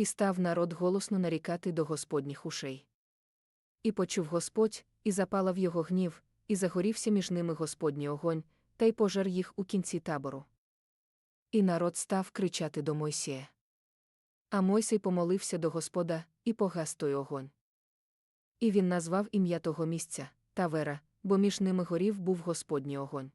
і став народ голосно нарікати до Господніх ушей. І почув Господь, і запалав його гнів, і загорівся між ними Господній огонь, та й пожар їх у кінці табору. І народ став кричати до Мойсія. А Мойсей помолився до Господа, і погас той огонь. І він назвав ім'я того місця Тавера, бо між ними горів був Господній огонь.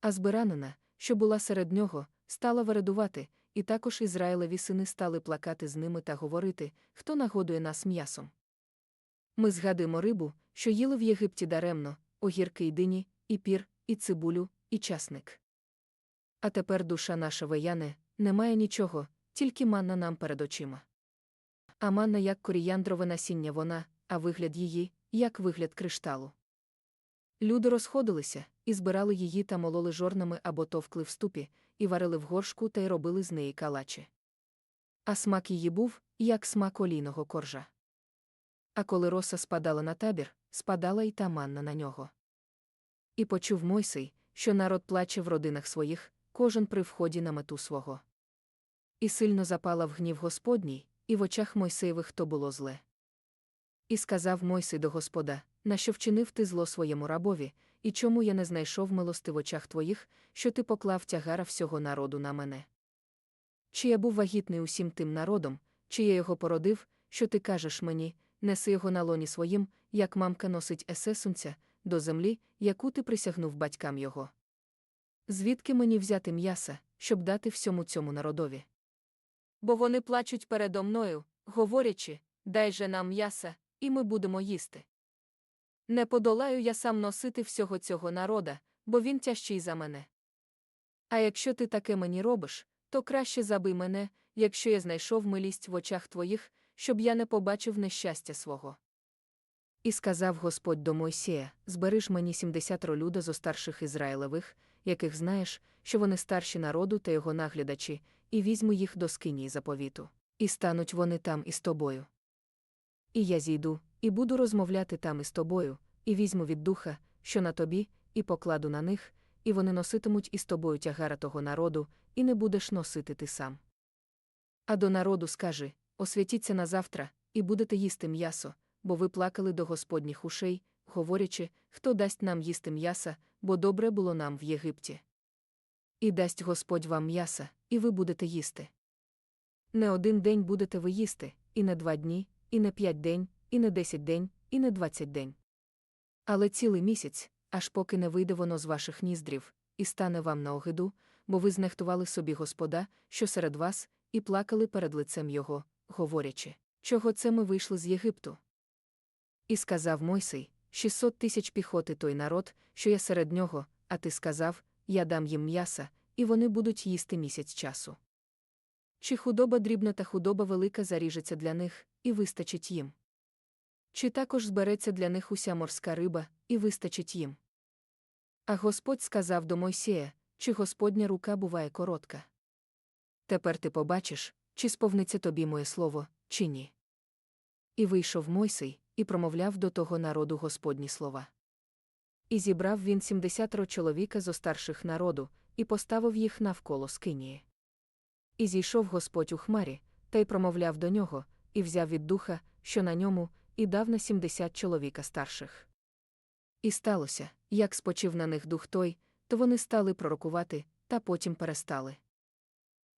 А збиранина, що була серед нього, стала вередувати, і також Ізраїлеві сини стали плакати з ними та говорити, хто нагодує нас м'ясом. Ми згадуємо рибу, що їли в Єгипті даремно, огірки й дині, і пір, і цибулю, і часник. А тепер душа наша вияне, немає нічого, тільки манна нам перед очима. А манна як коріяндрове насіння вона, а вигляд її, як вигляд кришталу. Люди розходилися, і збирали її та мололи жорнами або товкли в ступі, і варили в горшку та й робили з неї калачі. А смак її був, як смак олійного коржа. А коли роса спадала на табір, спадала й та манна на нього. І почув Мойсей, що народ плаче в родинах своїх, кожен при вході на мету свого. І сильно запалав гнів Господній, і в очах Мойсеєвих то було зле. І сказав Мойсей до Господа, нащо вчинив ти зло своєму рабові, і чому я не знайшов милости в очах твоїх, що ти поклав тягара всього народу на мене? Чи я був вагітний усім тим народом, чи я його породив, що ти кажеш мені, неси його на лоні своїм, як мамка носить есесунця, до землі, яку ти присягнув батькам його? Звідки мені взяти м'яса, щоб дати всьому цьому народові? Бо вони плачуть передо мною, говорячи, дай же нам м'яса, і ми будемо їсти. Не подолаю я сам носити всього цього народа, бо він тяжчий за мене. А якщо ти таке мені робиш, то краще забий мене, якщо я знайшов милість в очах твоїх, щоб я не побачив нещастя свого. І сказав Господь до Мойсія: Збери ж мені сімдесят люда зо старших Ізраїлевих, яких знаєш, що вони старші народу та його наглядачі, і візьму їх до скинії заповіту, і стануть вони там із тобою. І я зійду, і буду розмовляти там із тобою, і візьму від духа, що на тобі, і покладу на них, і вони носитимуть із тобою тягара того народу, і не будеш носити ти сам. А до народу скажи освятіться на завтра, і будете їсти м'ясо, бо ви плакали до Господніх ушей, говорячи, хто дасть нам їсти м'яса, бо добре було нам в Єгипті. І дасть Господь вам м'яса, і ви будете їсти. Не один день будете ви їсти, і не два дні, і не п'ять день, і не десять день, і не двадцять день. Але цілий місяць, аж поки не вийде воно з ваших ніздрів, і стане вам на огиду, бо ви знехтували собі Господа, що серед вас, і плакали перед лицем Його, говорячи, чого це ми вийшли з Єгипту. І сказав Мойсей, шістсот тисяч піхоти той народ, що я серед нього, а ти сказав, я дам їм м'яса, і вони будуть їсти місяць часу. Чи худоба дрібна та худоба велика заріжеться для них, і вистачить їм? Чи також збереться для них уся морська риба, і вистачить їм? А Господь сказав до Мойсія, чи Господня рука буває коротка. Тепер ти побачиш, чи сповниться тобі моє слово, чи ні. І вийшов Мойсей, і промовляв до того народу Господні слова. І зібрав він сімдесятеро чоловіка зо старших народу, і поставив їх навколо скинії. І зійшов Господь у хмарі, та й промовляв до нього, і взяв від духа, що на ньому, і дав на сімдесят чоловіка старших. І сталося, як спочив на них дух той, то вони стали пророкувати, та потім перестали.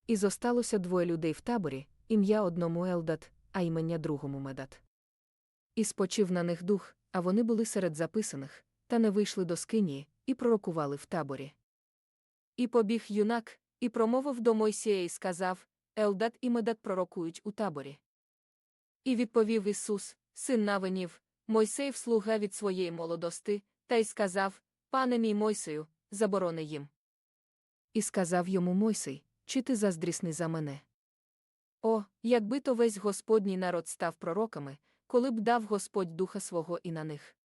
І зосталося двоє людей в таборі, ім'я одному Елдат, а імення другому Медат. І спочив на них дух, а вони були серед записаних, та не вийшли до скинії, і пророкували в таборі. І побіг юнак, і промовив до Мойсія і сказав Елдат і Медат пророкують у таборі. І відповів Ісус, син Навинів, Мойсеїв слуга від своєї молодости, та й сказав Пане мій Мойсею, заборони їм. І сказав йому Мойсей, чи ти заздрісний за мене? О, якби то весь Господній народ став пророками, коли б дав Господь духа свого і на них.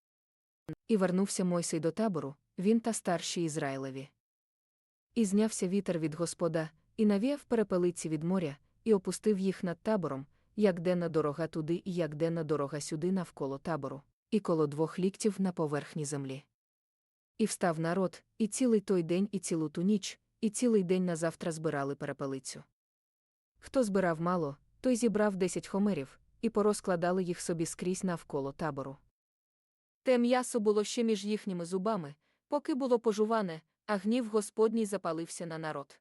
І вернувся Мойсей до табору, він та старші Ізраїлеві. І знявся вітер від Господа, і навіяв перепелиці від моря, і опустив їх над табором, як денна дорога туди і як денна дорога сюди навколо табору, і коло двох ліктів на поверхні землі. І встав народ, і цілий той день, і цілу ту ніч, і цілий день назавтра збирали перепелицю. Хто збирав мало, той зібрав десять хомерів, і порозкладали їх собі скрізь навколо табору. Те м'ясо було ще між їхніми зубами, поки було пожуване, а гнів Господній запалився на народ.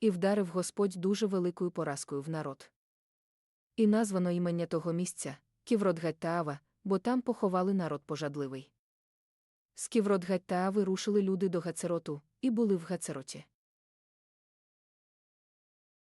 І вдарив Господь дуже великою поразкою в народ. І названо імення того місця Ківродгаттаава, бо там поховали народ пожадливий. З Ківродгаттаави рушили люди до Гацероту, і були в Гацероті.